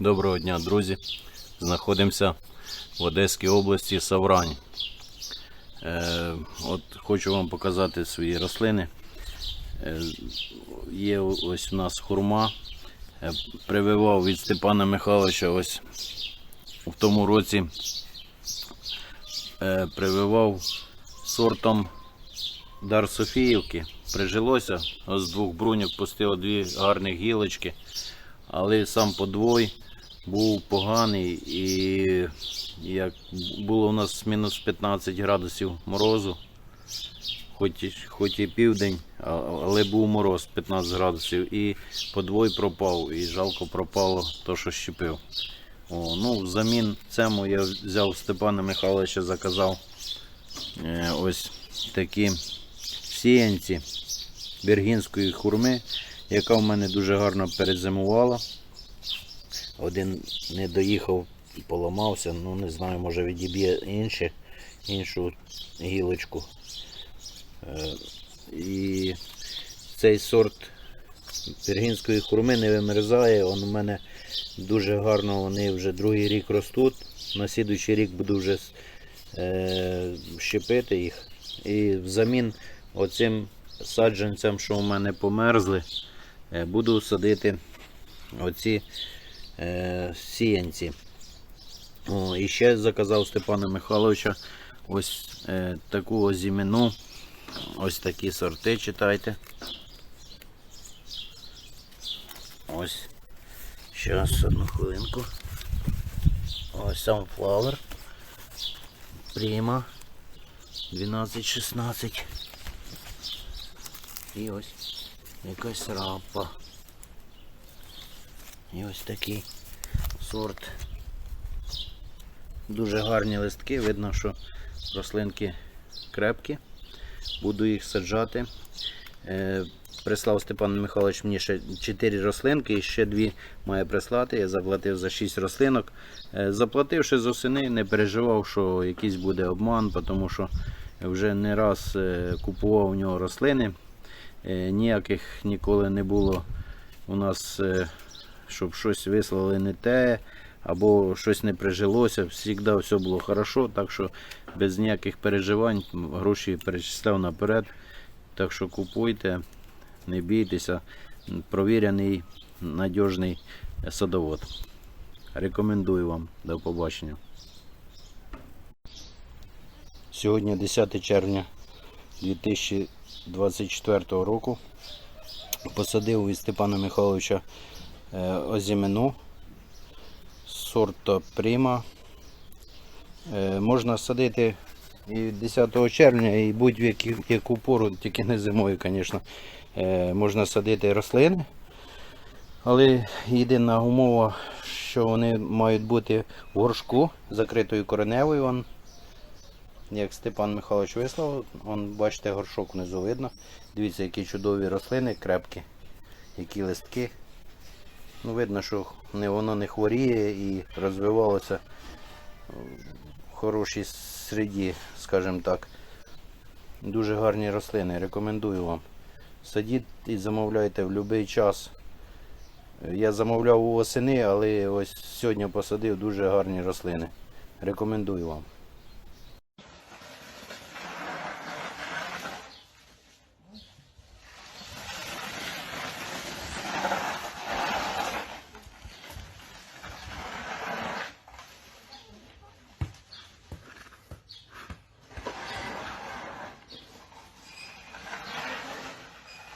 Доброго дня, друзі. Знаходимося в Одеській області Саврань. Е, от хочу вам показати свої рослини. Е, є ось у нас хурма. Е, прививав від Степана Михайловича ось в тому році. Е, прививав сортом Дар Софіївки. Прижилося, з двох бруньок пустило дві гарні гілочки але сам подвой був поганий і як було у нас мінус 15 градусів морозу, хоч, і- хоч і південь, але був мороз 15 градусів і подвой пропав, і жалко пропало то, що щепив. О, ну, взамін цьому я взяв Степана Михайловича, заказав е, ось такі сіянці бергінської хурми, яка в мене дуже гарно перезимувала. Один не доїхав і поламався, ну не знаю, може відіб'є інше, іншу гілочку. Е, І цей сорт пергінської хурми не вимерзає. Он у мене дуже гарно, вони вже другий рік ростуть. На слідуючий рік буду вже е, щепити їх. І взамін оцим саджанцям, що у мене померзли, е, буду садити оці сіянці. О, і ще заказав Степана Михайловича ось е, таку озіміну. Ось такі сорти читайте. Ось. Зараз одну хвилинку. Ось Sunflower. Prima 12-16. І ось якась рапа. І ось такий сорт. Дуже гарні листки, видно, що рослинки крепкі. Буду їх саджати. Е, прислав Степан Михайлович мені ще 4 рослинки і ще 2 має прислати. Я заплатив за 6 рослинок. Е, заплативши з осени, не переживав, що якийсь буде обман, тому що вже не раз е, купував у нього рослини. Ніяких ніколи не було у нас, щоб щось вислали не те, або щось не прижилося. Завжди все було хорошо, так що без ніяких переживань гроші перечисляв наперед. Так що купуйте, не бійтеся. Провірений, надіжний садовод. Рекомендую вам. До побачення. Сьогодні 10 червня 2024 року. Посадив від Степана Михайловича е, озімину сорта Прима. Е, можна садити і 10 червня, і будь-яку яку пору, тільки не зимою, звісно. Е, можна садити рослини. Але єдина умова, що вони мають бути в горшку закритою кореневою. Вон, як Степан Михайлович вислав, вон, бачите, горшок внизу видно. Дивіться, які чудові рослини, крепкі, які листки. Ну, видно, що не, воно не хворіє і розвивалося в хорошій середі, скажімо так. Дуже гарні рослини, рекомендую вам. Садіть і замовляйте в будь-який час. Я замовляв у осени, але ось сьогодні посадив дуже гарні рослини. Рекомендую вам.